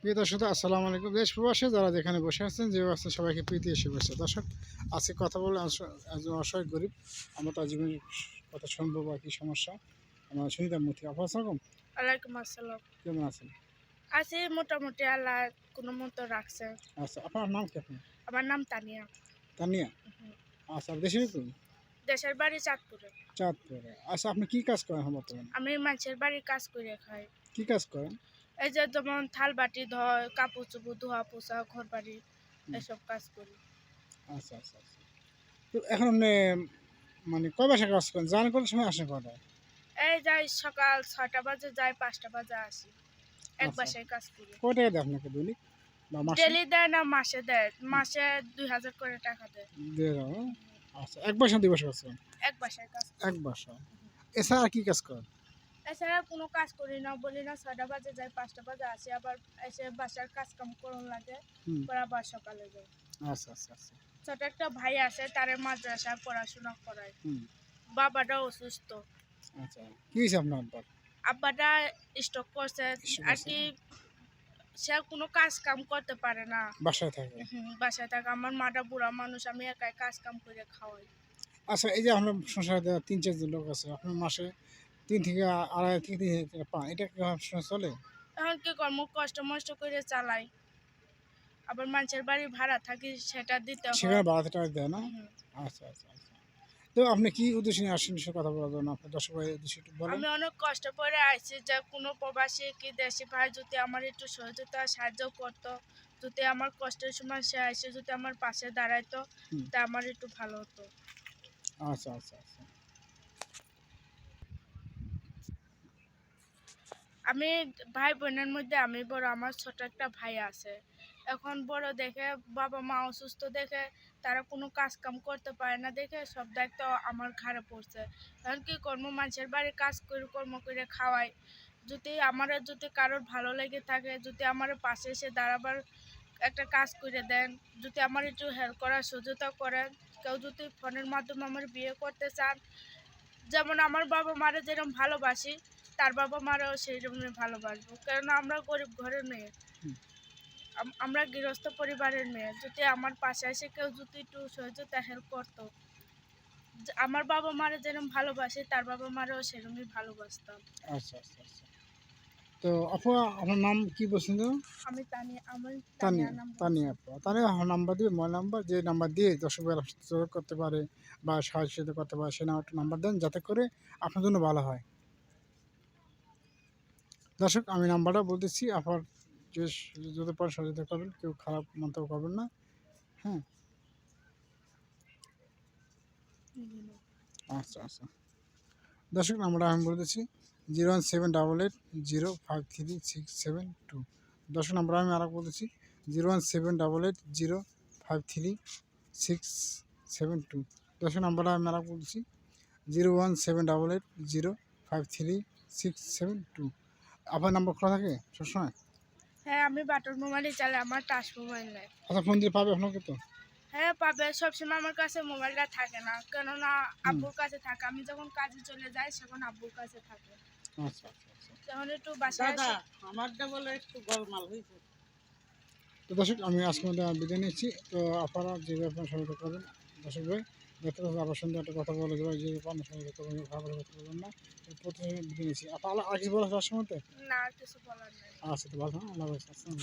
প্রিয় দর্শক আসসালামু আলাইকুম। দেশ প্রবাসী যারা যেখানে বসে আছেন যে আছেন সবাইকে প্রীতি এসে বসে। দর্শক আজকে কথা বলে একজন অসহায় গরিব। আমরা তার জীবনের কথা শুনব বা কী সমস্যা? আমরা শুনিতাম মুথি আপনার আসসালাম ওয়ালাইকুম আসসালাম। কেমন আছেন? আছে মোটামুটি আল্লাহ কোনো মতো রাখছে। আচ্ছা আপনার নাম কি আমার নাম তানিয়া। তানিয়া? আচ্ছা দেশের দেশের বাড়ি চাঁদপুরে। চাঁদপুরে। আচ্ছা আপনি কি কাজ করেন বর্তমানে? আমি মানুষের বাড়ি কাজ করে খাই। কি কাজ করেন? এই যে যেমন থাল বাটি ধয় কাপড় চোপড় ধোয়া পোছা ঘর বাড়ি এসব কাজ করি। আচ্ছা আচ্ছা আচ্ছা। তো এখন মানে কয় বাসা কাজ করেন? জান কত সময় আসেন কটায় এই যাই সকাল ছয়টা বাজে যাই পাঁচটা বাজে আসি। এক আচ্ছা। বাসায় কাজ করি। কয় টাকা দেয় আপনাকে দৈনিক ডেলি দেয় না মাসে দেয়। মাসে দুই হাজার করে টাকা দেয়? আচ্ছা এক বাসা দুই বাসা কাজ করেন? এক বাসায় কাজ এক বাসা এছাড়া কি কাজ করেন? এছাড়া কোনো কাজ করি না বলি না ছয়টা বাজে যাই পাঁচটা বাজে আসি আবার এসে বাসার কাজ কাম করুন লাগে পরে আবার সকালে যাই। আচ্ছা আচ্ছা আচ্ছা। ছোট একটা ভাই আছে তারে মাদ্রাসায় পড়াশোনা করায়। বাবাটা অসুস্থ। আচ্ছা কি হয়েছে আপনার আব্বার? আব্বাটা স্টক করছে আর কি সে কোনো কাজ কাম করতে পারে না। বাসায় থাকে? হুম, বাসায় থাকে। আমার মাটা বুড়া মানুষ আমি একাই কাজ কাম করে খাওয়াই। আচ্ছা এই যে আপনার সংসারে তিন চারজন লোক আছে আপনার মাসে তিন থেকে আড়াই থেকে তিন টাকা পান এটা কি আপনার চলে? এখন কি কর্ম কষ্ট মষ্ট করে চালাই। আবার মানুষের বাড়ি ভাড়া থাকি সেটা দিতে হয়। সেখানে বাড়াতে টাকা দেয় না? আচ্ছা আচ্ছা আচ্ছা। তো আপনি কি উদ্দেশ্যে নিয়ে আসেন সে কথা বলার জন্য? আপনার দর্শক ভাই উদ্দেশ্যে একটু বলেন। আমি অনেক কষ্ট করে আইছি যে কোনো প্রবাসী কি দেশি ভাই যদি আমার একটু সহযোগিতা সাহায্য করতো যদি আমার কষ্টের সময় সে এসে যদি আমার পাশে দাঁড়াইতো তা আমার একটু ভালো হতো। আচ্ছা আচ্ছা আচ্ছা। আমি ভাই বোনের মধ্যে আমি বড়, আমার ছোট একটা ভাই আছে। এখন বড় দেখে বাবা মা অসুস্থ দেখে তারা কোনো কাজ কাম করতে পারে না দেখে সব দায়িত্ব আমার ঘাড়ে পড়ছে। এখন কি কর্ম মানুষের বাড়ি কাজ করে, কর্ম করে খাওয়াই। যদি আমার, যদি কারোর ভালো লেগে থাকে, যদি আমার পাশে এসে দাঁড়াবার একটা কাজ করে দেন, যদি আমার একটু হেল্প করার সুযোগটা করেন, কেউ যদি ফোনের মাধ্যমে আমার বিয়ে করতে চান, যেমন আমার বাবা মারা যেরকম ভালোবাসি তার বাবা মারাও সেই রকমই ভালোবাসবো। কেননা আমরা গরিব ঘরের মেয়ে। আমরা গৃহস্থ পরিবারের মেয়ে। যদি আমার পাশে এসে কেউ যদি একটু সহযোগিতা হেল্প করতো আমার বাবা মারা যেরকম ভালোবাসে তার বাবা মারাও সেরকমই ভালোবাসতাম। আচ্ছা আচ্ছা আচ্ছা। তো আপু আপনার নাম কি বলছেন? আমি তানি আমি তানিয়া তানিয়া। তানিয়া আপু। তানিয়া আমার নাম্বার দিবে মোবাইল নাম্বার যে নাম্বার দিয়ে দর্শক ভাইয়েরা করতে পারে বা সাহায্য করতে পারে সে নাম্বার দেন যাতে করে আপনার জন্য ভালো হয়। দর্শক, আমি নাম্বারটা বলতেছি আপনার যে যদি পারেন সহযোগিতা করবেন, কেউ খারাপ মন্তব্য করবেন না হ্যাঁ? আচ্ছা আচ্ছা। দর্শক, নাম্বারটা আমি বলে দিচ্ছি zero one seven double eight zero five three six seven two. দর্শক নাম্বার আমি আর বলেছি zero one seven double eight zero five three six seven two. দর্শক, নাম্বারটা আমি আর বলছি zero one seven double eight zero five three six seven two. আপনার নাম্বার খোলা থাকে সবসময়? হ্যাঁ আমি বাটন মোবাইলই চালাই আমার টাচ মোবাইল নেই। আচ্ছা ফোন দিয়ে পাবে আপনাকে তো? হ্যাঁ পাবে। সবসময় আমার কাছে মোবাইলটা থাকে না। কেননা আব্বুর কাছে থাকে। আমি যখন কাজে চলে যাই তখন আব্বুর কাছে থাকে। আচ্ছা আচ্ছা আচ্ছা। একটু বাসায় দাদা আমারটা বলে একটু গোলমাল হয়েছে তো দর্শক আমি আজকে মধ্যে বিদায় নিচ্ছি। তো আপনারা যেভাবে আপনার সহযোগিতা করবেন দর্শক ভাই দেখতে পাচ্ছেন আবার সুন্দর একটা কথা বলে দেবো যে আপনার সহযোগিতা করবেন খাবার করতে পারবেন না। প্রথমে বিদায় আর কিছু বলা সময় না কিছু বলার নেই। আচ্ছা তো ভালো? আল্লাহ আসসালাম